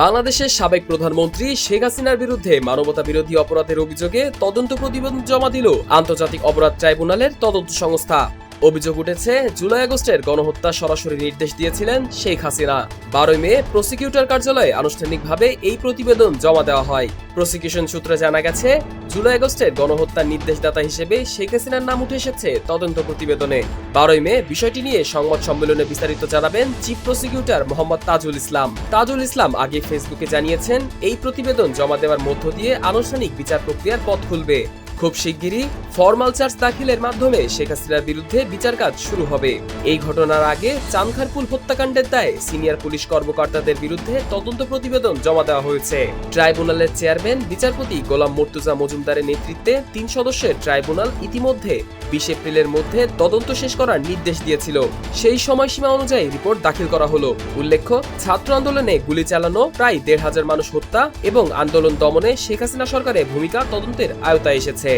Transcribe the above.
বাংলাদেশের সাবেক প্রধানমন্ত্রী শেখ হাসিনার বিরুদ্ধে মানবতা বিরোধী অপরাধের অভিযোগে তদন্ত প্রতিবেদন জমা দিল আন্তর্জাতিক অপরাধ ট্রাইব্যুনালের তদন্ত সংস্থা। অভিযোগ উঠেছে, জুলাই আগস্টের গণহত্যা সরাসরি নির্দেশ দিয়েছিলেন শেখ হাসিনা। বারোই মে প্রসিকিউটর কার্যালয়ে আনুষ্ঠানিকভাবে এই প্রতিবেদন জমা দেওয়া হয়। প্রসিকিউশন সূত্রে জানা গেছে, জুলাই আগস্টের গণহত্যার নির্দেশদাতা হিসেবে শেখ হাসিনার নাম উঠে এসেছে তদন্ত প্রতিবেদনে। বারোই মে বিষয়টি নিয়ে সংবাদ সম্মেলনে বিস্তারিত জানাবেন চিফ প্রসিকিউটর মোহাম্মদ তাজুল ইসলাম। তাজুল ইসলাম আগে ফেসবুকে জানিয়েছেন, এই প্রতিবেদন জমা দেওয়ার মধ্য দিয়ে আনুষ্ঠানিক বিচার প্রক্রিয়ার পথ খুলবে। খুব শিগগিরই ফর্মাল চার্জ দাখিলের মাধ্যমে শেখ হাসিনার বিরুদ্ধে বিচার কাজ শুরু হবে। এই ঘটনার আগে চানখারপুল হত্যাকাণ্ডের দায়ে সিনিয়র পুলিশ কর্মকর্তাদের বিরুদ্ধে তদন্ত প্রতিবেদন জমা দেওয়া হয়েছে। ট্রাইব্যুনালের চেয়ারম্যান, বিচারপতি গোলাম মর্তুজা মজুমদারের নেতৃত্বে তিন সদস্যের ট্রাইব্যুনাল ইতিমধ্যে বিশ এপ্রিলের মধ্যে তদন্ত শেষ করার নির্দেশ দিয়েছিল। সেই সময়সীমা অনুযায়ী রিপোর্ট দাখিল করা হলো। উল্লেখ্য, ছাত্র আন্দোলনে গুলি চালানো প্রায় দেড় হাজার মানুষ হত্যা এবং আন্দোলন দমনে শেখ হাসিনা সরকারের ভূমিকা তদন্তের আওতায় এসেছে।